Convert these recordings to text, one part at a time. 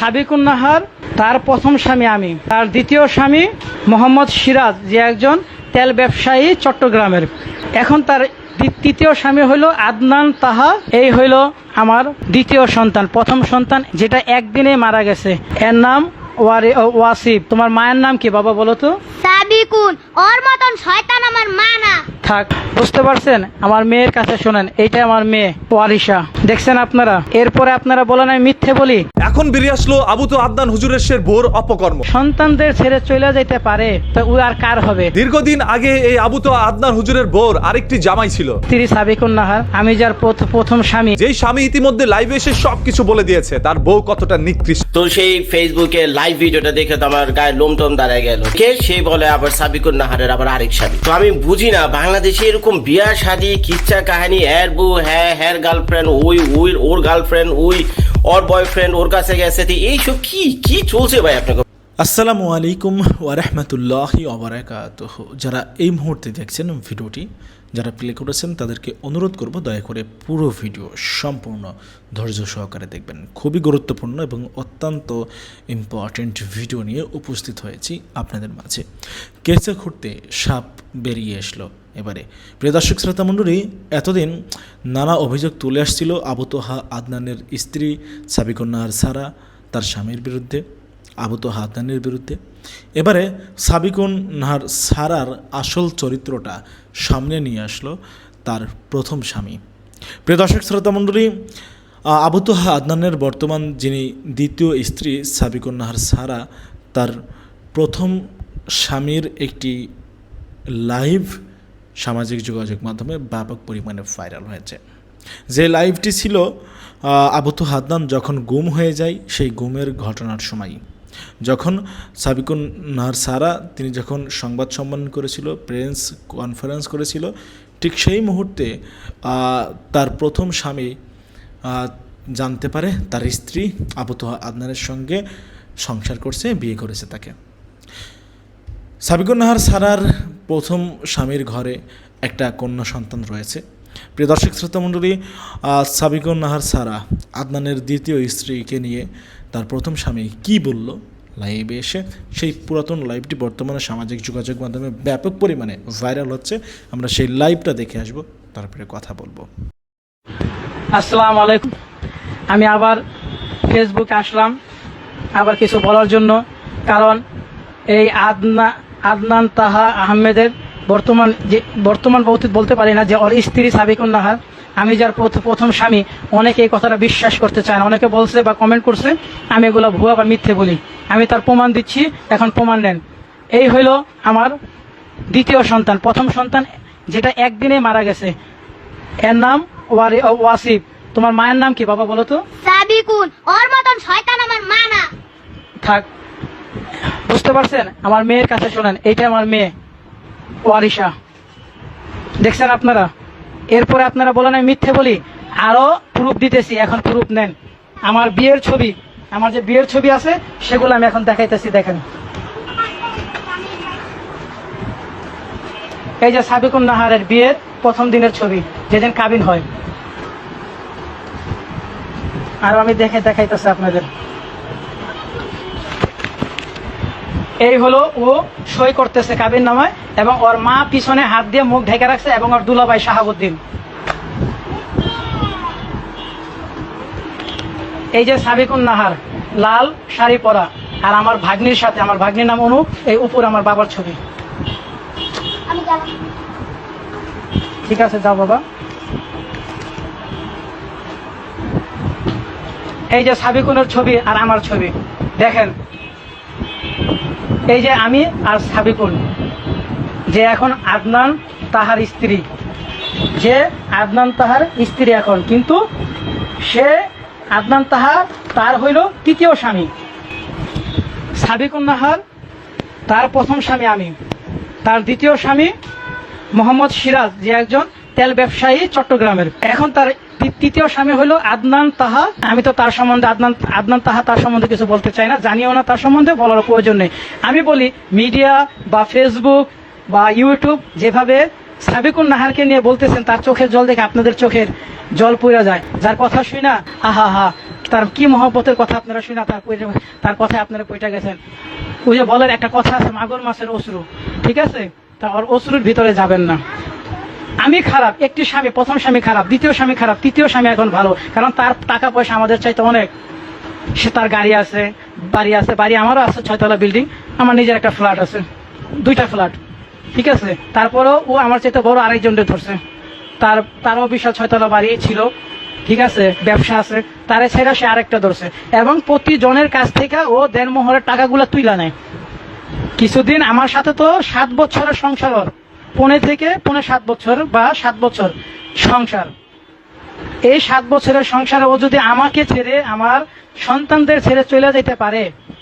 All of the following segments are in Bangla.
সাবিকুন নাহার তার প্রথম স্বামী আমি। তার দ্বিতীয় স্বামী মোহাম্মদ সিরাজ, যে একজন তেল ব্যবসায়ী চট্টগ্রামের। এখন তার তৃতীয় স্বামী হইল আদনান তাহা। এই হইল আমার দ্বিতীয় সন্তান, প্রথম সন্তান, যেটা একদিনে মারা গেছে। এর নাম ওয়ারি ওয়াসিফ তোমার মায়ের নাম কি বাবা বলো তো? সাবিকুন ওর মতন শয়তান আমার মা না। থাক বুঝতে পারছেন? আমার মেয়ের কাছে শোনেন এইটা আমার মেয়ে ওয়ারিশা। দেখছেন আপনারা? এরপরে আপনারা বলেন আমি মিথ্যে বলি। এখন বেরিয়ে আসলো আবু তো আদনান হুজুরের শের বোর অপকর্ম। সন্তানদের ছেড়ে চলে যেতে পারে তো ও আর কার হবে? দীর্ঘদিন আগে এই আবু তো আদনান হুজুরের বোর আরেকটি জামাই ছিল। স্ত্রী সাবিকুন নাহার আমি যার প্রথম স্বামী। যেই স্বামী ইতিমধ্যে লাইভে এসে সবকিছু বলে দিয়েছে তার বউ কতটা নিকৃষ্ট। তো সেই ফেসবুকে লাইভ ভিডিওটা দেখে তো আমার গায়ে লোম টোম দাঁড়ায় গেল। কে সে বলে আবার সাবিকুর নাহারের আবার আরেক স্বামী তো আমি বুঝি না, বাংলাদেশে এরকম বিয়া, শাদি, কিচ্ছা কাহিনী, হ্যার বউ হ্যাঁ হ্যার গার্লফ্রেন্ড, ওই ওই, ওর গার্লফ্রেন্ড, ওই, ওর বয়ফ্রেন্ড, ওর কাছে গেছে এইসব কি কি চলছে ভাই আপনাকে আসসালামু আলাইকুম ওয়ারহমতুল্লাহি ওবরাকাতুহ যারা এই মুহূর্তে দেখছেন ভিডিওটি যারা প্লে করেছেন, তাদেরকে অনুরোধ করব দয়া করে পুরো ভিডিও সম্পূর্ণ ধৈর্য সহকারে দেখবেন। খুবই গুরুত্বপূর্ণ এবং অত্যন্ত ইম্পর্ট্যান্ট ভিডিও নিয়ে উপস্থিত হয়েছি আপনাদের মাঝে। কেসে খুঁড়তে সাপ বেরিয়ে আসলো এবারে। প্রিয় দর্শক, শ্রোতা মণ্ডলী, এতদিন নানা অভিযোগ তুলে আসছিল আবুতোহা আদনানের স্ত্রী, সাবিকন্যা আর সারা তার স্বামীর বিরুদ্ধে। আবুতো হাদানের বিরুদ্ধে। এবারে সাবিকুন নাহার সারার আসল চরিত্রটা সামনে নিয়ে আসলো তার প্রথম স্বামী। প্রিয় দর্শক, শ্রোতা মণ্ডলী আবুতো আদনানের বর্তমান যিনি দ্বিতীয় স্ত্রী সাবিকুন নাহার সারা, তার প্রথম স্বামীর একটি লাইভ সামাজিক যোগাযোগ মাধ্যমে ব্যাপক পরিমাণে ভাইরাল হয়েছে। যে লাইভটি ছিল আবুতু হাদনান যখন গুম হয়ে যায়, সেই গুমের ঘটনার সময়। যখন সাবিকুন নাহার সারা তিনি যখন সংবাদ সম্মেলন করেছিল প্রেস কনফারেন্স করেছিল ঠিক সেই মুহূর্তে তার প্রথম স্বামী জানতে পারে তার স্ত্রী আবুতু আদনানের সঙ্গে সংসার করছে বিয়ে করেছে তাকে। সাবিকুন নাহার সারার প্রথম স্বামীর ঘরে একটা কন্যা সন্তান রয়েছে। প্রিয় দর্শক শ্রোতা মণ্ডলী আহ, সাবিকুন নাহার সারা আদনানের দ্বিতীয় স্ত্রীকে নিয়ে তার প্রথম স্বামী কি বলল? লাইভে এসে সেই পুরাতন লাইভটি বর্তমানে সামাজিক যোগাযোগ মাধ্যমে ব্যাপক পরিমাণে ভাইরাল হচ্ছে। আমরা সেই লাইভটা দেখে আসব, তারপরে কথা বলব। আসসালাম আলাইকুম। আমি আবার ফেসবুকে আসলাম, আবার কিছু বলার জন্য। কারণ এই আদনা, আদনান তাহা আহমেদের বর্তমান যে, বর্তমান বলতে বলতে পারি না যে, ওর স্ত্রী সাবিকুন নাহার আমি যার প্রথ- প্রথম স্বামী অনেকে এই কথাটা বিশ্বাস করতে চায় না। অনেকে বলছে বা কমেন্ট করছে আমি এগুলো ভুয়া বা মিথ্যে বলি। আমি তার প্রমাণ দিচ্ছি এখন প্রমাণ নেন। এই হইল আমার দ্বিতীয় সন্তান। প্রথম সন্তান যেটা একদিনে মারা গেছে। এর নাম ওয়াসিফ। তোমার মায়ের নাম কি বাবা বলো তো? সাবিকুন ওর মতন শয়তান আমার মা না। থাক। বুঝতে পারছেন? আমার মেয়ের কাছে শোনেন। এইটা আমার মেয়ে ওয়ারিশা। দেখছেন আপনারা? এরপরে আপনারা বলেন, আমি মিথ্যে বলি। আরও প্রুফ দিতেছি, এখন প্রুফ নেন। আমার বিয়ের ছবি, আমার যে বিয়ের ছবি আছে, সেগুলো আমি এখন দেখাইতেছি, দেখেন। এই যে সাবিকুন নাহারের বিয়ের প্রথম দিনের ছবি, যেদিন কাবিন হয়। আর আমি দেখে দেখাইতেছি আপনাদের। এই হলো ও সই করতেছে কাবির নামায় এবং ওর মা পিছনে হাত দিয়ে মুখ ঢেকে রাখছে এবং ওর দুলাভাই শাহাবুদ্দিন। এই যে সাবিকুন নাহার লাল শাড়ি পরা আর আমার ভাগ্নির সাথে আমার ভাগ্নির নাম অনু এই উপর আমার বাবার ছবি। ঠিক আছে যাও বাবা। এই যে সাবিকুনের ছবি আর আমার ছবি দেখেন এই যে আমি আর সাবিকুন যে এখন আদনান তাহার স্ত্রী, যে আদনান তাহার স্ত্রী এখন, কিন্তু সে আদনান তাহার, তার হইল তৃতীয় স্বামী। সাবিকুন নাহার, তার প্রথম স্বামী আমি। তার দ্বিতীয় স্বামী মোহাম্মদ সিরাজ, যে একজন তেল ব্যবসায়ী চট্টগ্রামের। এখন তার তৃতীয় স্বামী হলো আদনান তাহা। আমি তো তার সম্বন্ধে আদনান আদনান তাহা তার সম্বন্ধে কিছু বলতে চাই না, জানিও না তার সম্বন্ধে, বলার প্রয়োজন নেই। আমি বলি, মিডিয়া বা ফেসবুক বা ইউটিউব যেভাবে সাবিকুন নাহারকে নিয়ে বলতেছেন, তার চোখের জল দেখে আপনাদের চোখের জল পুড়ে যায়। যার কথা শুই না, আহা হা তার কি মহব্বতের কথা আপনারা শুনে তার পইটা- তার কথায় আপনারা পইটা গেছেন। ওই যে বলের একটা কথা আছে মাগুর মাছের অশ্রু, ঠিক আছে? তা ওর অশ্রুর ভিতরে যাবেন না। আমি খারাপ, একটি স্বামী, প্রথম স্বামী খারাপ, দ্বিতীয় স্বামী খারাপ, তৃতীয় স্বামী এখন ভালো, কারণ তার টাকা পয়সা আমাদের চাইতে অনেক। সে তার গাড়ি আছে, বাড়ি আছে, বাড়ি আমারও আছে, ছয়তলা বিল্ডিং, আমার নিজের একটা ফ্ল্যাট আছে, দুইটা ফ্ল্যাট, ঠিক আছে? তারপরেও ও আমার চাইতে বড় আরেকজনকে ধরছে। তার, তারও বিশাল ছয়তলা বাড়ি ছিল, ঠিক আছে? ব্যবসা আছে, তারে ছেড়ে সে আরেকটা ধরছে। এবং প্রতিজনের কাছ থেকে ও দেড় দেড়মোহরের টাকাগুলো তুইলা নেয়। কিছুদিন আমার সাথে তো সাত বছরের সংসার পনে থেকে পনে সাত বছর বা সাত বছর সংসার। এই সাত বছরের সংসারে ও যদি আমাকে ছেড়ে আমার সন্তানদের ছেড়ে চলে যেতে পারে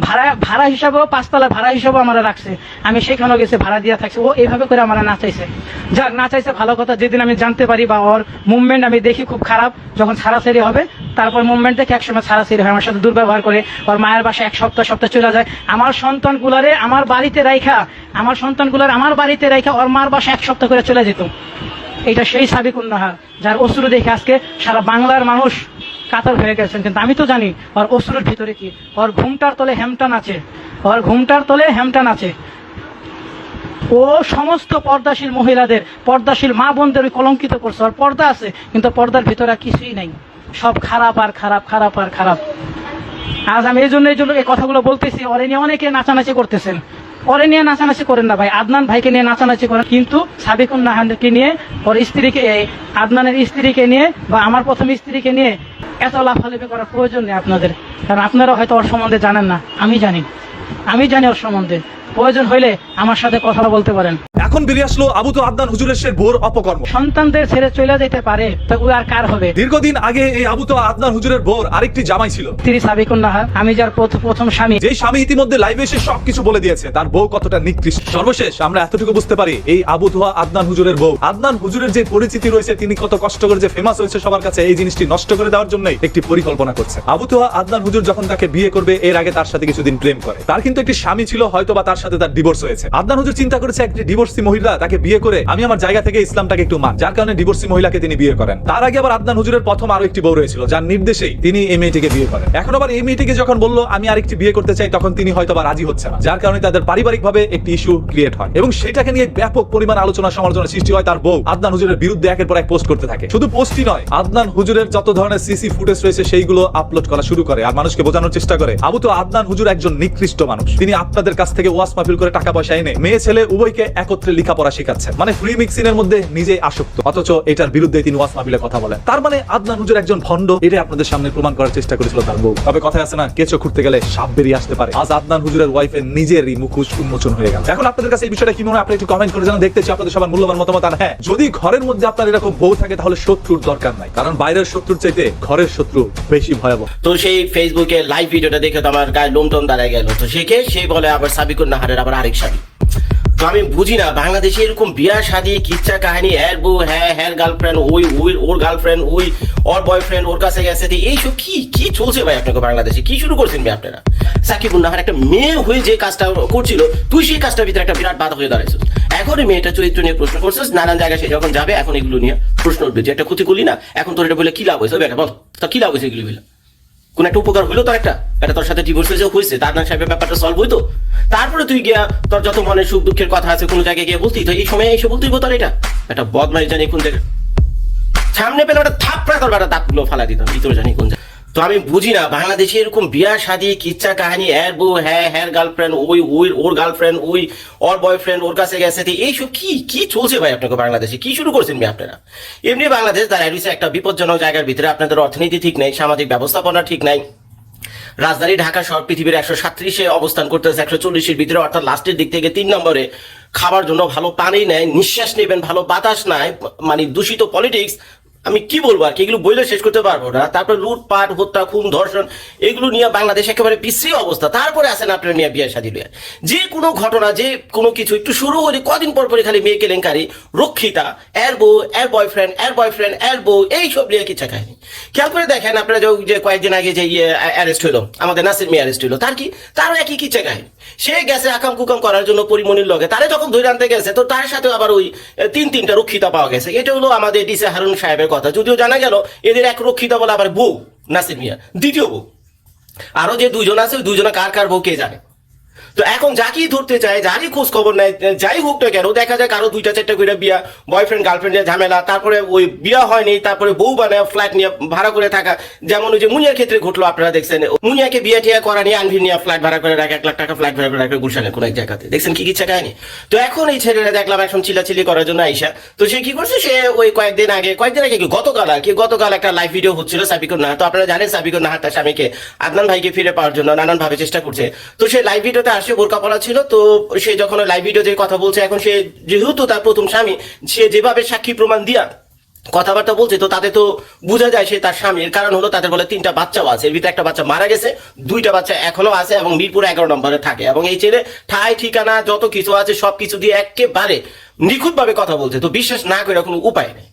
ভাড়া ভাড়া হিসাবেও পাঁচতলা ভাড়া হিসাবেও আমার রাখছে। আমি সেখানেও গেছে, ভাড়া দিয়ে থাকছি। ও এইভাবে করে আমার নাচাইছে। যাক, নাচাইছে ভালো কথা। যেদিন আমি জানতে পারি বা ওর মুভমেন্ট আমি দেখি খুব খারাপ, যখন ছাড়াছাড়ি হবে, তারপর মুভমেন্ট দেখে একসময় ছাড়াছাড়ি হয়, আমার সাথে দুর্ব্যবহার করে। ওর মায়ের বাসায় এক সপ্তাহ সপ্তাহ চলে যায়। আমার সন্তান সন্তানগুলারে আমার বাড়িতে রাইখা, আমার সন্তান সন্তানগুলার আমার বাড়িতে রাইখা ওর মার বাসায় এক সপ্তাহ করে চলে যেত। এটা সেই সাবিক উন্নহার যার অশ্রু দেখে আজকে সারা বাংলার মানুষ কাতার হয়ে গেছেন, কিন্তু আমি তো জানি ওর অশ্রুর ভিতরে কি। ওর ঘুমটার তলে হেমটান আছে। ওর ঘুমটার তলে হেমটান আছে। ও সমস্ত পর্দাশীল মহিলাদের, পর্দাশীল মা বোনদের কলঙ্কিত করছে। ওর পর্দা আছে, কিন্তু পর্দার ভিতরে কিছুই নাই। সব খারাপ আর খারাপ খারাপ আর খারাপ। আজ আমি এই জন্য এই জন্য এই কথাগুলো বলতেছি। ওরে নিয়ে অনেকে নাচানাচি করতেছেন। ওরে নিয়ে নাচানাচি করেন না ভাই। আদনান ভাইকে নিয়ে নাচানাচি করেন। কিন্তু সাবিকুন নাহানকে নিয়ে, ওর স্ত্রীকে আদনানের স্ত্রীকে নিয়ে বা আমার প্রথম স্ত্রীকে নিয়ে এত লাফালাফি করার প্রয়োজন নেই আপনাদের। কারণ আপনারা হয়তো ওর সম্বন্ধে জানেন না। আমি জানি। আমি জানি ওর সম্বন্ধে। প্রয়োজন হইলে আমার সাথে কথা বলতে পারেন। এখন বেরিয়ে আসলো আবু তো আদনান হুজুরের সে ভোর অপকর্ম। সন্তানদের ছেড়ে চলে যেতে পারে তো ও আর কার হবে? দীর্ঘদিন আগে এই আবু তো আদনান হুজুরের ভোর আরেকটি জামাই ছিল। স্ত্রী সাবিকুন নাহার আমি যার প্রথ- প্রথম স্বামী। যেই স্বামী ইতিমধ্যে লাইভে এসে সবকিছু বলে দিয়েছে তার বউ কতটা নিকৃষ্ট। সর্বশেষ আমরা এতটুকু বুঝতে পারি এই আবু ধোয়া আদনান হুজুরের বউ। আদনান হুজুরের যে পরিচিতি রয়েছে তিনি কত কষ্ট করে যে ফেমাস হয়েছে সবার কাছে এই জিনিসটি নষ্ট করে দেওয়ার জন্য একটি পরিকল্পনা করছে। আবু ধোয়া আদনান হুজুর যখন তাকে বিয়ে করবে এর আগে তার সাথে কিছুদিন প্রেম করে। তার কিন্তু একটি স্বামী ছিল হয়তো বা তার সাথে তার ডিভোর্স হয়েছে। আদনান হুজুর চিন্তা করেছে, একটি ডিভোর্সি মহিলা তাকে বিয়ে করে আমি আমার জায়গা থেকে ইসলামটাকে একটু মান, যার কারণে ডিভোর্সি মহিলাকে তিনি বিয়ে করেন। তার আগে আবার আদনান হুজুরের প্রথম আরও একটি বউ রয়েছিল, যার নির্দেশেই তিনি এই মেয়েটিকে বিয়ে করেন। এখন আবার এই মেয়েটিকে যখন বলল, আমি আরেকটি বিয়ে করতে চাই, তখন তিনি হয়তো বা রাজি হচ্ছে না, যার কারণে তাদের পারিবারিকভাবে একটি ইস্যু ক্রিয়েট হয়। এবং সেটাকে নিয়ে ব্যাপক পরিমাণ আলোচনা সমালোচনা সৃষ্টি হয় তার বউ আদনান হুজুরের বিরুদ্ধে একের পর এক পোস্ট করতে থাকে। শুধু পোস্টই নয়, আদনান হুজুরের যত ধরনের সিসি ফুটেজ রয়েছে, সেইগুলো আপলোড করা শুরু করে আর মানুষকে বোঝানোর চেষ্টা করে। আবু তো আদনান হুজুর একজন নিকৃষ্ট মানুষ। তিনি আপনাদের কাছ থেকে মাহফিল করে টাকা পয়সা এনে মেয়ে ছেলে উভয়কে একত্রে লেখাপড়া শেখাচ্ছেন মানে ফ্রি মিক্সিং এর মধ্যে নিজেই আসক্ত। অথচ এটার বিরুদ্ধে তিনি ওয়াস মাহফিলে কথা বলেন। তার মানে আদনান হুজুর একজন ভণ্ড, এটাই আপনাদের সামনে প্রমাণ করার চেষ্টা করেছিল তার বউ। তবে কথা আছে না, কেঁচো খুঁড়তে গেলে সাপ বেরিয়ে আসতে পারে। আজ আদনান হুজুরের ওয়াইফের নিজেরই মুখোশ উন্মোচন হয়ে গেল। এখন আপনাদের কাছে এই বিষয়টা কি মনে হয়? আপনি একটু কমেন্ট করে জানান, দেখতে চাই আপনাদের সবার মূল্যবান মতামত। আর হ্যাঁ যদি ঘরের মধ্যে আপনার এরকম বউ থাকে, তাহলে শত্রুর দরকার নাই। কারণ বাইরের শত্রুর চাইতে ঘরের শত্রু বেশি ভয়াবহ। তো সেই ফেসবুকে লাইভ ভিডিওটা দেখে তো আমার গায়ে লোম টোম দাঁড়ায় গেল। তো সে কে? সে বলে আবার সাবিকুর নাহারের আবার আরেক স্বামী তো আমি বুঝি না, বাংলাদেশে এরকম বিয়া, শাদী, কিচ্ছা কাহিনী হ্যার বউ হ্যাঁ হ্যার গার্লফ্রেন্ড ওই ওই, ওর গার্লফ্রেন্ড ওই, ওর বয়ফ্রেন্ড ওর কাছে গেছে এইসব কি কি চলছে ভাই আপনাকে বাংলাদেশে? কি শুরু করছেন ভাই আপনারা? সাকিব নাহার একটা মেয়ে হয়ে যে কাজটা করছিল, তুই সেই কাজটার ভিতরে একটা বিরাট বাধা হয়ে দাঁড়াইছিস এখন মেয়েটা চরিত্র নিয়ে প্রশ্ন করছিস, নানান জায়গায় সে যখন যাবে, এখন এগুলো নিয়ে প্রশ্ন উঠবে যে একটা ক্ষতি করলি না? এখন তোর এটা বলে কি লাভ হয়েছে? বেটা, বল, তা কি লাভ হয়েছে এগুলো বলে? কোন একটা উপকার হইল তোর একটা। এটা তোর সাথে ডিভোর্স হয়েছে হয়েছে তার না সাহেবের ব্যাপারটা সলভ হইতো। তারপরে তুই গিয়া তোর যত মনে সুখ দুঃখের কথা আছে কোনো জায়গায় গিয়ে বলতি, তো এই সময় এসে বলতেই তোর এটা। একটা বদমাই জানি কোন জায়গায় সামনে পেলে ওটা থাপড়া করবে একটা দাঁতগুলো ফালা দিতাম, ভিতরে জানি কোন জায়গায়। তো আমি বুঝি না, বাংলাদেশে এরকম বিয়া, শাদী, কিচ্ছা কাহিনী হ্যার বউ হ্যাঁ হ্যার গার্লফ্রেন্ড ওই ওই, ওর গার্লফ্রেন্ড ওই, ওর বয়ফ্রেন্ড ওর কাছে গেছে এইসব কি কি চলছে ভাই আপনাকে বাংলাদেশে? কি শুরু করছেন ভাই আপনারা? এমনি বাংলাদেশ দাঁড়ায় রয়েছে একটা বিপজ্জনক জায়গার ভিতরে, আপনাদের অর্থনীতি ঠিক নেই, সামাজিক ব্যবস্থাপনা ঠিক নাই। রাজধানী ঢাকা শহর পৃথিবীর একশো সাত্রিশে অবস্থান করতেছে, একশো চল্লিশের ভিতরে, অর্থাৎ লাস্টের দিক থেকে তিন নম্বরে। খাবার জন্য ভালো পানি নেয়, নিঃশ্বাস নেবেন, ভালো বাতাস নাই মানে দূষিত পলিটিক্স আমি কি বলব আর কি? এগুলো বইলে শেষ করতে পারব না। তারপরে লুটপাট, হত্যা, খুন, ধর্ষণ, এগুলো নিয়ে বাংলাদেশ একেবারে বিশ্রী অবস্থা। তারপরে আসেন আপনার নিয়ে বিয়ে শাদী লিয়া যে কোনো ঘটনা, যে কোনো কিছু, একটু শুরু হলে কদিন পর পরে খালি মেয়ে কেলেঙ্কারি রক্ষিতা, এর বউ, এর বয়ফ্রেন্ড এর বয়ফ্রেন্ড এর বউ, এইসব নিয়ে কিচ্ছা কাহিনী খেয়াল করে দেখেন আপনারা যে- কয়েকদিন আগে যে ইয়ে অ্যারেস্ট হলো আমাদের নাসির মেয়ে অ্যারেস্ট হলো তার কি? তারও একই কিচ্ছা কাহিনী সে গেছে আকাম কুকাম করার জন্য পরিমণির লগে। তারে যখন ধরে আনতে গেছে, তো তার সাথে আবার ওই তিন তিনটা রক্ষিতা পাওয়া গেছে। এটা হলো আমাদের ডিসে হারুন সাহেবের কথা, যদিও জানা গেল এদের এক রক্ষিতা বলে আবার বউ, নাসির মিয়া, দ্বিতীয় বউ। আরও যে দুজন আছে দুজনে কার কার বউ কে জানে? তো এখন যাকেই ধরতে চায়, যারই খোঁজ খবর নেয়, যাই হোক না কেন, দেখা যায় কারও দুইটা চারটা করে বিয়া বয়ফ্রেন্ড গার্লফ্রেন্ডের ঝামেলা, তারপরে ওই বিয়া হয়নি, তারপরে বউ বানায় ফ্ল্যাট নিয়ে ভাড়া করে থাকা, যেমন ওই যে মুনিয়ার ক্ষেত্রে ঘটলো, আপনারা দেখছেন, মুনিয়াকে বিয়ে টিয়া করা নিয়ে আনভির নিয়ে ফ্ল্যাট ভাড়া করে রাখে, এক লাখ টাকা ফ্ল্যাট ভাড়া করে রাখে গুলশানের কোনো এক জায়গাতে। দেখছেন কি ইচ্ছা কাহিনী? তো এখন এই ছেলেরা দেখলাম এখন চিলাচিলি করার জন্য আইসা। তো সে কি করছে? সে ওই কয়েকদিন আগে কয়েকদিন আগে কি, গতকাল আর কি, গতকাল একটা লাইভ ভিডিও হচ্ছিল সাবিকুর নাহার তো আপনারা জানেন সাবিকুর নাহার তার স্বামীকে, আদনান ভাইকে ফিরে পাওয়ার জন্য নানান ভাবে চেষ্টা করছে। তো সে লাইভ ভিডিওতে আসে, বোরকা পরা ছিল, তো সে যখন লাইভ ভিডিও যে কথা বলছে, এখন সে যেহেতু তার প্রথম স্বামী, সে যেভাবে সাক্ষী প্রমাণ দিয়া কথাবার্তা বলছে, তো তাতে তো বোঝা যায় সে তার স্বামীর। কারণ হলো তাদের বলে তিনটা বাচ্চাও আছে। এর ভিতরে একটা বাচ্চা মারা গেছে, দুইটা বাচ্চা এখনও আছে এবং মিরপুর এগারো নম্বরে থাকে। এবং এই ছেলে ঠাই, ঠিকানা, যত কিছু আছে সব কিছু দিয়ে একেবারে নিখুঁত ভাবে কথা বলছে। তো বিশ্বাস না করে কোনো উপায় নেই।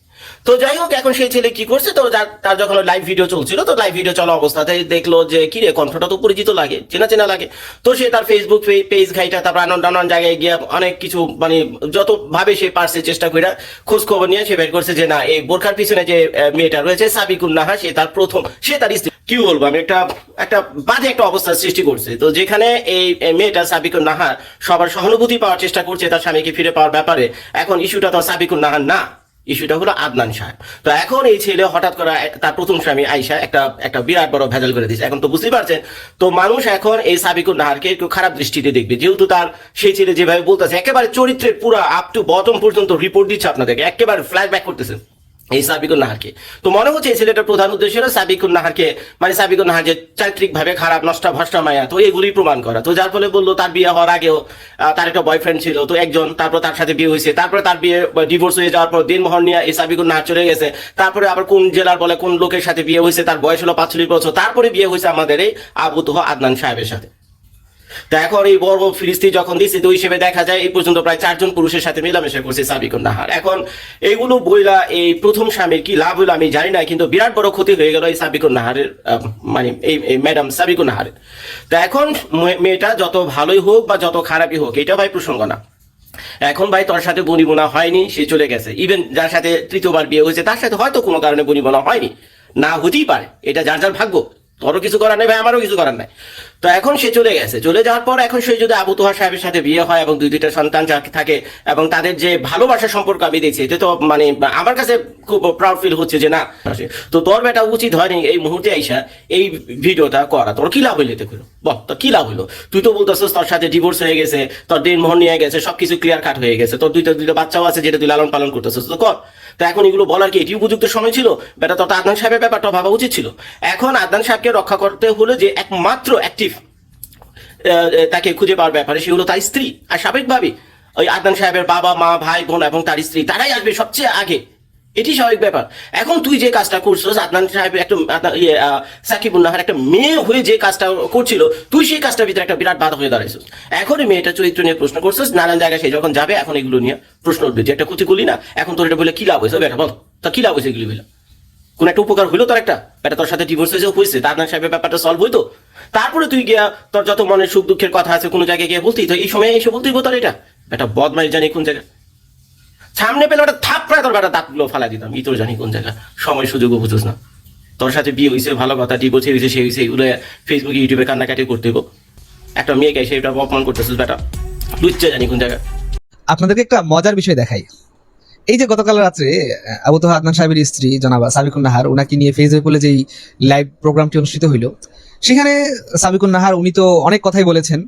তো যাই হোক, এখন সেই ছেলে কি করছে? তো তার যখন লাইভ ভিডিও চলছিল, তো লাইভ ভিডিও চলা অবস্থাতে দেখল যে, কি রে, কণ্ঠটা তো পরিচিত লাগে, চেনা চেনা লাগে। তো সে তার ফেসবুক পেজ ঘাইটা, তারপর নানান নানান জায়গায় গিয়ে অনেক কিছু মানে যত ভাবে সে পারছে চেষ্টা করে খোঁজ খবর নিয়ে সে বের করছে যে, না, এই বোরখার পিছনে যে মেয়েটা রয়েছে, সাবিকুন নাহা, সে তার প্রথম, সে তার স্ত্রী। কি বলব, আমি একটা একটা বাজে একটা অবস্থার সৃষ্টি করছে। তো যেখানে এই মেয়েটা সাবিকুন নাহার সবার সহানুভূতি পাওয়ার চেষ্টা করছে তার স্বামীকে ফিরে পাওয়ার ব্যাপারে, এখন ইস্যুটা তো সাবিকুন নাহার না। ইস্যুটা হলো আদনান সাহেব তো এখন এই ছেলে হঠাৎ করে তার প্রথম স্বামী আইসা একটা একটা বিরাট বড় ভেজাল করে দিয়েছে। এখন তো বুঝতেই পারছেন, তো মানুষ এখন এই সাবিকুল নাহারকে একটু খারাপ দৃষ্টিতে দেখবে। যেহেতু তার সেই ছেলে যেভাবে বলতেছে, একেবারে চরিত্রের পুরা আপ টু বটম পর্যন্ত রিপোর্ট দিচ্ছে আপনাদেরকে, একেবারে ফ্ল্যাশ ব্যাক করতেছে। এই সাবিকুর নাহারকে তো মনে হচ্ছে এই ছেলেটার প্রধান উদ্দেশ্য হলো সাবিকুর নাহারকে মানে সাবিকুর নাহার যে চারিত্রিক ভাবে খারাপ নষ্টা ভষ্টা মায়া, তো এগুলি প্রমাণ করা। তো যার ফলে বলল তার বিয়ে হওয়ার আগেও তার একটা বয়ফ্রেন্ড ছিল, তো একজন, তারপর তার সাথে বিয়ে হয়েছে, তারপরে তার বিয়ে ডিভোর্স হয়ে যাওয়ার পর দিনমোহর নিয়ে এই সাবিকুর নাহার চলে গেছে। তারপরে আবার কোন জেলার বলে কোন লোকের সাথে বিয়ে হয়েছে, তার বয়স হলো পাঁচচল্লিশ বছর, তারপরে বিয়ে হয়েছে আমাদের এই আবু তোহা আদনান সাহেবের সাথে। এখন এই বড় ফিরিস্তি যখন দিচ্ছে তো হিসেবে দেখা যায় এই পর্যন্ত প্রায় চারজন পুরুষের সাথে মেলামেশা করছে নাহার। এখন এইগুলো বইলা এই প্রথম স্বামীর কি লাভ হইল আমি জানি না, কিন্তু বিরাট বড় ক্ষতি হয়ে গেল এই নাহারের মানে এই ম্যাডাম নাহারের। এখন মেয়েটা যত ভালোই হোক বা যত খারাপই হোক এটা ভাই প্রসঙ্গ না। এখন ভাই তোর সাথে বনিবনা হয়নি, সে চলে গেছে। ইভেন যার সাথে তৃতীয়বার বিয়ে হয়েছে, তার সাথে হয়তো কোনো কারণে বনিবনা হয়নি। না হতেই পারে, এটা যার যার ভাগ্য। তোরও কিছু করার নেই, ভাই, আমারও কিছু করার নাই। তো এখন সে চলে গেছে। চলে যাওয়ার পর এখন সে যদি আবু তোহা সাহেবের সাথে বিয়ে হয় এবং দুই দুইটা সন্তান থাকে এবং তাদের যে ভালোবাসার সম্পর্ক আমি দেখছি, এটা তো মানে আমার কাছে খুব প্রাউড ফিল হচ্ছে যে না তো তোর বেটা উচিত হয়নি এই মুহূর্তে আইসা এই ভিডিওটা করা। তোর কি লাভ হইল এতে করে? বল, তোর কি লাভ হইল? তুই তো বলতেছিস তোর সাথে ডিভোর্স হয়ে গেছে, তোর দিন মোহন নিয়ে গেছে, সবকিছু ক্লিয়ার কাট হয়ে গেছে, তোর দুইটা দুইটা বাচ্চাও আছে যেটা তুই লালন পালন করতেছিস। তো কর, তো এখন এগুলো বলার কি, এটি উপযুক্ত সময় ছিল? বেটা তোর আদনান সাহেবের ব্যাপারটা ভাবা উচিত ছিল। এখন আদনান সাহেবকে রক্ষা করতে হলো যে একমাত্র অ্যাক্টিভ তাকে খুঁজে পাওয়ার ব্যাপারে সে হলো তার স্ত্রী। আর স্বাভাবিকভাবে ওই আদনান সাহেবের বাবা মা ভাই বোন এবং তার স্ত্রী তারাই আসবে সবচেয়ে আগে। এটি স্বাভাবিক ব্যাপার। এখন তুই যে কাজটা করছিস আদনান সাহেবের একটা ইয়ে আহ, সাকিবুল একটা মেয়ে হয়ে যে কাজটা করছিল তুই সেই কাজটার ভিতরে একটা বিরাট বাধা হয়ে দাঁড়াইছিস। এখন মেয়েটা চরিত্র নিয়ে প্রশ্ন করছিস নানান জায়গায় সে যখন যাবে এখন এগুলো নিয়ে প্রশ্ন উঠবে যে একটা ক্ষতি করলি না? এখন তোর এটা বলে কি লাভ হয়েছে? বেটা বল তা কি লাভ হয়েছে এগুলি বলে? কোন একটা উপকার হইল তোর একটা? বেটা, তোর সাথে ডিভোর্স হয়েছে হয়েছে তার সাহেবের ব্যাপারটা সলভ হইতো? তারপরে তুই গিয়া তোর যত মনের সুখ দুঃখের কথা আছে কোনো জায়গায় গিয়ে বলতেই তো এই সময় এসে বলতেই তোর এটা। বেটা বদমাই জানি কোন জায়গায় সামনে পেলে ওটা থাপ করে তোর বেটা দাঁতগুলো ফালা দিতাম ই তোর জানি কোন জায়গা। সময় সুযোগও বুঝোস না। তোর সাথে বিয়ে হয়েছে ভালো কথা ডিভোর্স হয়েছে সে হয়েছে এগুলো ফেসবুকে ইউটিউবে কান্নাকাটি করতে হইব। একটা মেয়েকে এসে এটা অপমান করতেছিস বেটা। লুচ্চা জানি কোন জায়গা। আপনাদেরকে একটা মজার বিষয় দেখাই। এই যে গতকাল রাত্রে আবু তোহা আদনান সাহেবের স্ত্রী জনাবা সাবিকুন নাহার ওনাকে নিয়ে ফেসবুক ফেসবুকে যেই লাইভ প্রোগ্রামটি অনুষ্ঠিত হইল, সেখানে সাবিকুন নাহার, উনি তো অনেক কথাই বলেছেন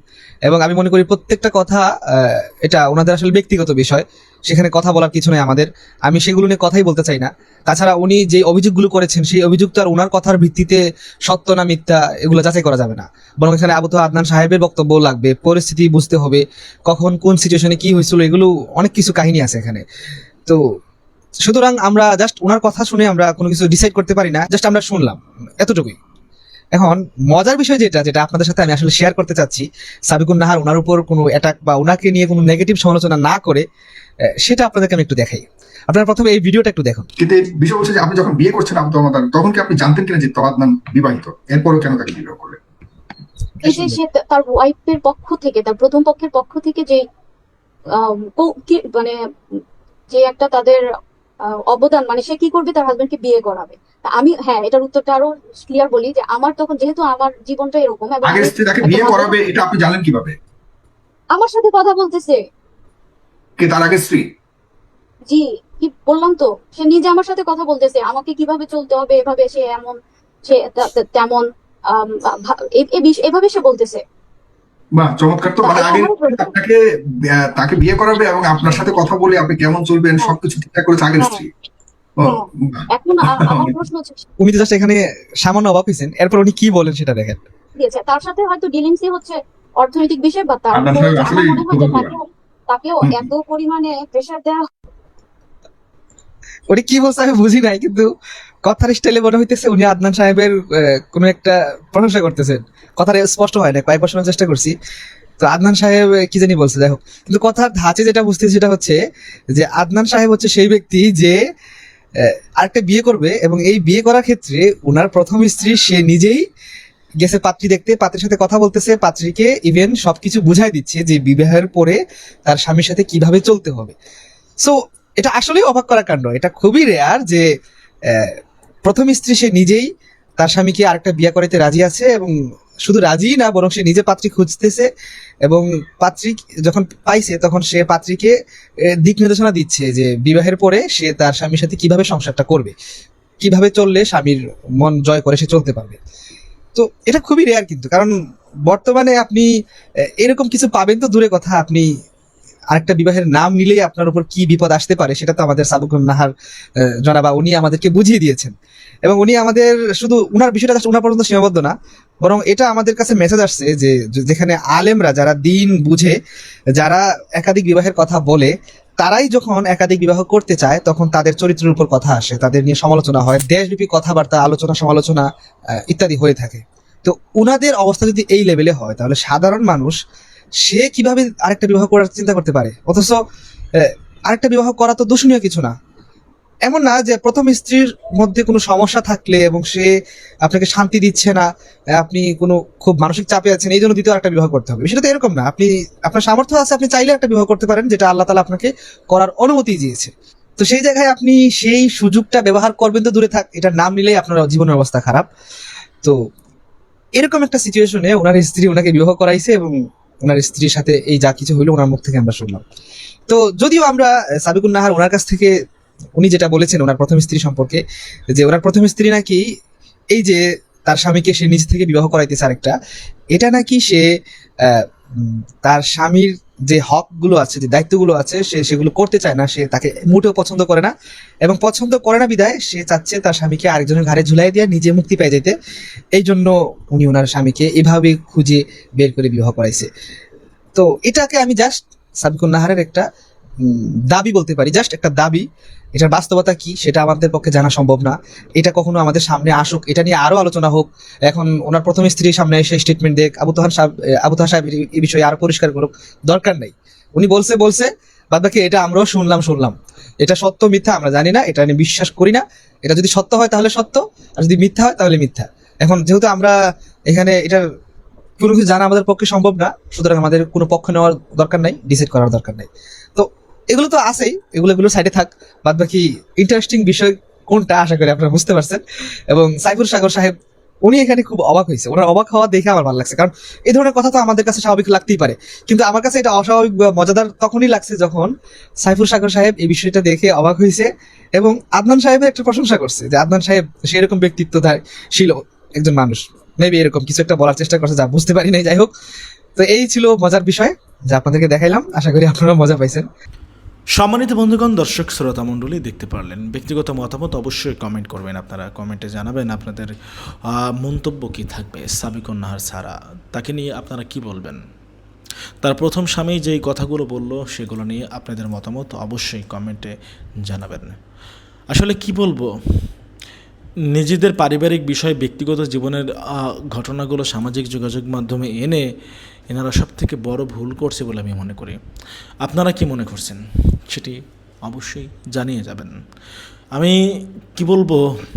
এবং আমি মনে করি প্রত্যেকটা কথা এটা ওনাদের আসলে ব্যক্তিগত বিষয়, সেখানে কথা বলার কিছু নেই আমাদের, আমি সেগুলো নিয়ে কথাই বলতে চাই না। তাছাড়া উনি যে অভিযোগগুলো করেছেন, সেই অভিযোগ তো আর ওনার কথার ভিত্তিতে সত্য না মিথ্যা এগুলো যাচাই করা যাবে না। বরং এখানে আবু তোহা আদনান সাহেবের বক্তব্য লাগবে, পরিস্থিতি বুঝতে হবে, কখন কোন সিচুয়েশনে কি হয়েছিল, এগুলো অনেক কিছু কাহিনী আছে এখানে। তো সুতরাং আমরা জাস্ট ওনার কথা শুনে আমরা কোনো কিছু ডিসাইড করতে পারি না জাস্ট আমরা শুনলাম এতটুকুই। এখন মজার বিষয় যেটা যেটা আপনাদের সাথে আমি আসলে শেয়ার করতে চাচ্ছি সাবিকুন নাহার ওনার উপর কোনো অ্যাটাক বা ওনাকে নিয়ে কোনো নেগেটিভ সমালোচনা না করে সেটা আপনাদেরকে আমি একটু দেখাই। আপনারা প্রথমে এই ভিডিওটা একটু দেখুন। কিন্তু এই বিষয় হচ্ছে যে আপনি যখন বিয়ে করছেন আব্দুল রহমান তখন কি আপনি জানতেন কিনা যে তো আদনান বিবাহিত? এরপরও কেন তাকে বিবাহ করলেন? এই যে সে তার ওয়াইফের পক্ষ থেকে তার প্রথম পক্ষের পক্ষ থেকে যে আম, ও- কি- মানে যে একটা তাদের অবদান মানে সে কি করবে তার হাজবেন্ডকে বিয়ে করাবে। আমি হ্যাঁ এটার উত্তরটা আরও ক্লিয়ার বলি যে আমার তখন যেহেতু আমার জীবনটা এরকম স্ত্রী তাকে বিয়ে করাবে এটা আপনি জানেন কীভাবে? আমার সাথে কথা বলতেছে। কে তার আগের স্ত্রী? জি কি বললাম তো সে নিজে আমার সাথে কথা বলতেছে আমাকে কীভাবে চলতে হবে এভাবে সে এমন সে তেমন এভাবে সে বলতেছে। বাহ চমৎকার তো। মানে প্রশ্ন- আপনাকে তাকে বিয়ে করাবে এবং আপনার সাথে কথা বলে আপনি কেমন চলবেন হ্যাঁ। সবকিছু ঠিকঠাক করেছে আগের। স্ত্রী। হ্যাঁ। উনি তো জাস্ট এখানে সামান্য অবাক হয়েছেন। এরপর উনি কি বলেন সেটা দেখেন। তার সাথে হয়তো ডিলিংসই হচ্ছে অর্থনৈতিক বিষয় বা তার তাকেও এত পরিমাণে প্রেশার দেওয়া উনি কি বলছে আমি বুঝি নাই কিন্তু কথার স্টাইলে মনে হইতেছে উনি আদনান সাহেবের আহ, কোনো একটা প্রশংসা করতেছেন। কথাটা স্পষ্ট হয় না কয়েকবার শোনার চেষ্টা করছি। তো আদনান সাহেব কি জানি বলছে, দেখো, কিন্তু কথার ধাঁচে যেটা বুঝতেছি সেটা হচ্ছে যে আদনান সাহেব হচ্ছে সেই ব্যক্তি যে আরেকটা বিয়ে করবে এবং এই বিয়ে করার ক্ষেত্রে ওনার প্রথম স্ত্রী সে নিজেই গেছে পাত্রী দেখতে, পাত্রীর সাথে কথা বলতেছে, পাত্রীকে ইভেন সবকিছু বুঝাই দিচ্ছে যে বিবাহের পরে তার স্বামীর সাথে কীভাবে চলতে হবে। সো এটা আসলেই অবাক করা কাণ্ড, এটা খুবই রেয়ার যে প্রথম স্ত্রী সে নিজেই তার স্বামীকে আরেকটা বিয়ে করাইতে রাজি আছে এবং শুধু রাজি না, বরং সে নিজে পাত্রী খুঁজতেছে এবং পাত্রী যখন পাইছে, তখন সে পাত্রীকে দিক নির্দেশনা দিচ্ছে যে বিবাহের পরে সে তার স্বামীর সাথে কীভাবে সংসারটা করবে, কীভাবে চললে স্বামীর মন জয় করে সে চলতে পারবে। তো এটা খুবই রেয়ার কিন্তু, কারণ বর্তমানে আপনি এরকম কিছু পাবেন তো দূরে কথা, আপনি আরেকটা বিবাহের নাম নিলেই আপনার উপর কি বিপদ আসতে পারে, সেটা তো আমাদের সাবুকুন নাহার জনাবা, উনি আমাদেরকে বুঝিয়ে দিয়েছেন। এবং উনি আমাদের শুধু উনার বিষয়টা উনার পর্যন্ত সীমাবদ্ধ না, বরং এটা আমাদের কাছে মেসেজ আসছে যে- যেখানে আলেমরা যারা দিন বুঝে, যারা একাধিক বিবাহের কথা বলে, তারাই যখন একাধিক বিবাহ করতে চায়, তখন তাদের চরিত্রের উপর কথা আসে। তাদের নিয়ে সমালোচনা হয়, দেশব্যাপী কথাবার্তা, আলোচনা, সমালোচনা ইত্যাদি হয়ে থাকে। তো উনাদের অবস্থা যদি এই লেভেলে হয়, তাহলে সাধারণ মানুষ সে কীভাবে আরেকটা বিবাহ করার চিন্তা করতে পারে? অথচ আরেকটা বিবাহ করা তো দূষণীয় কিছু না। এমন না যে প্রথম স্ত্রীর মধ্যে কোনো সমস্যা থাকলে এবং সে আপনাকে শান্তি দিচ্ছে না আপনি কোনো খুব মানসিক চাপে আছেন, এই জন্য দ্বিতীয় একটা বিবাহ করতে হবে। সেটা তো এরকম না। আপনি, আপনার সামর্থ্য আছে, আপনি চাইলে একটা বিবাহ করতে পারেন, যেটা আল্লাহ তালা আপনাকে করার অনুমতি দিয়েছে। তো সেই জায়গায় আপনি সেই সুযোগটা ব্যবহার করবেন তো দূরে থাক এটা নাম নিলেই আপনার জীবনের অবস্থা খারাপ। তো এরকম একটা সিচুয়েশনে ওনার স্ত্রী ওনাকে বিবাহ করাইছে এবং ওনার স্ত্রীর সাথে এই যা কিছু হইল ওনার মুখ থেকে আমরা শুনলাম। তো যদিও আমরা সাবিকুল নাহার ওনার কাছ থেকে উনি যেটা বলেছেন ওনার প্রথম স্ত্রী সম্পর্কে, যে ওনার প্রথম স্ত্রী নাকি এই যে তার স্বামীকে সে নিজ থেকে বিবাহ করাইতেছে আরেকটা, এটা নাকি সে তার স্বামীর যে হকগুলো আছে, যে দায়িত্বগুলো আছে, সে সেগুলো করতে চায় না, সে তাকে মোটেও পছন্দ করে না। এবং পছন্দ করে না বিদায়, সে চাচ্ছে তার স্বামীকে আরেকজনের ঘাড়ে ঝুলাই দিয়ে নিজে মুক্তি পেয়ে যেতে। এই জন্য উনি ওনার স্বামীকে এভাবে খুঁজে বের করে বিবাহ করাইছে। তো এটাকে আমি জাস্ট সাবিকুল নাহারের একটা দাবি বলতে পারি। জাস্ট একটা দাবি, এটার বাস্তবতা কি সেটা আমাদের পক্ষে জানা সম্ভব না। এটা কখনো আমাদের সামনে আসুক, এটা নিয়ে আরও আলোচনা হোক। এখন ওনার প্রথম স্ত্রীর সামনে এসে স্টেটমেন্ট দেখ আবু তোহান সাহেব আবু তোহান সাহেব এই- বিষয়ে আরও পরিষ্কার করুক, দরকার নেই। উনি বলছে বলছে বাদ বাকি এটা আমরাও শুনলাম শুনলাম। এটা সত্য, মিথ্যা আমরা জানি না, এটা নিয়ে বিশ্বাস করি না। এটা যদি সত্য হয় তাহলে সত্য, আর যদি মিথ্যা হয় তাহলে মিথ্যা। এখন যেহেতু আমরা এখানে এটার কোনো কিছু জানা আমাদের পক্ষে সম্ভব না, সুতরাং আমাদের কোনো পক্ষ নেওয়ার দরকার নাই ডিসাইড করার দরকার নাই। এগুলো তো আছেই, এগুলো এগুলো সাইডে থাক। বাদ বাকি ইন্টারেস্টিং বিষয় কোনটা, আশা করি আপনারা বুঝতে পারছেন। এবং সাইফুর সাগর সাহেব, উনি এখানে খুব অবাক হয়েছে। ওনার অবাক হওয়া দেখে আমার ভালো লাগছে। কারণ এই ধরনের কথা তো আমাদের কাছে স্বাভাবিক লাগতেই পারে। কিন্তু আমার কাছে এটা অস্বাভাবিক মজাদার তখনই লাগছে যখন সাইফুর সাগর সাহেব এই বিষয়টা দেখে অবাক হয়েছে এবং আদনান সাহেবের একটা প্রশংসা করছে যে আদনান সাহেব সেরকম ব্যক্তিত্ব ছিল একজন মানুষ। মেবি এরকম কিছু একটা বলার চেষ্টা করছে যা বুঝতে পারি নাই। যাই হোক, তো এই ছিল মজার বিষয় যা আপনাদেরকে দেখাইলাম। আশা করি আপনারা মজা পাইছেন। সম্মানিত বন্ধুগণ, দর্শক শ্রোতা মণ্ডলী, দেখতে পারলেন। ব্যক্তিগত মতামত অবশ্যই কমেন্ট করবেন। আপনারা কমেন্টে জানাবেন আপনাদের মন্তব্য কী থাকবে সাবিকুন নাহার ছাড়া তাকে নিয়ে আপনারা কি বলবেন? তার প্রথম স্বামী যেই কথাগুলো বলল, সেগুলো নিয়ে আপনাদের মতামত অবশ্যই কমেন্টে জানাবেন। আসলে কি বলব? নিজেদের পারিবারিক বিষয় ব্যক্তিগত জীবনের ঘটনাগুলো সামাজিক যোগাযোগ মাধ্যমে এনে এনারা সব থেকে বড় ভুল করছে বলে আমি মনে করি। আপনারা কি মনে করছেন? সেটি অবশ্যই জানিয়ে যাবেন। আমি কি বলব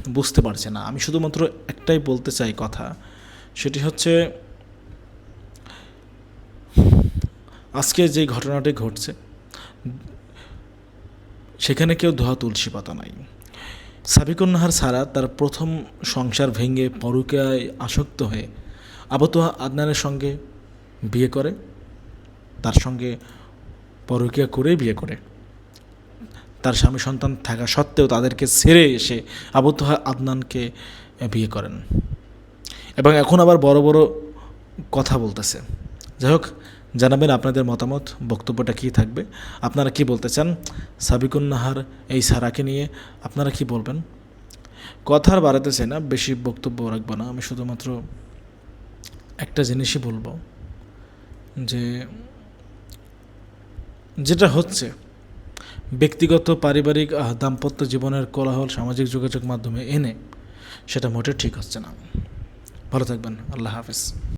বুঝতে পারছি না। আমি শুধুমাত্র একটাই বলতে চাই কথা। সেটি হচ্ছে, আজকে যে ঘটনাটি ঘটছে, সেখানে কেউ ধোয়া তুলসী পাতা নাই। সাবিকুন্নাহার সারা তার প্রথম সংসার ভেঙে পরকীয়ায় আসক্ত হয়ে আবতোয়া আদনানের সঙ্গে বিয়ে করে, তার সঙ্গে পরকীয়া করে বিয়ে করে। তার স্বামী সন্তান থাকা সত্ত্বেও তাদেরকে ছেড়ে এসে আবতোহা আদনানকে বিয়ে করেন। এবং এখন আবার বড় বড় কথা বলতেছে। যাই হোক, জানাবেন আপনাদের মতামত, বক্তব্যটা কী থাকবে? আপনারা কি বলতে চান? সাবিকুন নাহার এই সারাকে নিয়ে আপনারা কি বলবেন? কথার আর বাড়াতে চাই না, বেশি বক্তব্য রাখব না। আমি শুধুমাত্র একটা জিনিসই বলব। যে যেটা হচ্ছে, ব্যক্তিগত পারিবারিক দাম্পত্য জীবনের কোলাহল সামাজিক যোগাযোগ মাধ্যমে এনে, সেটা মোটে ঠিক হচ্ছে না। ভালো থাকবেন। আল্লাহ হাফিজ।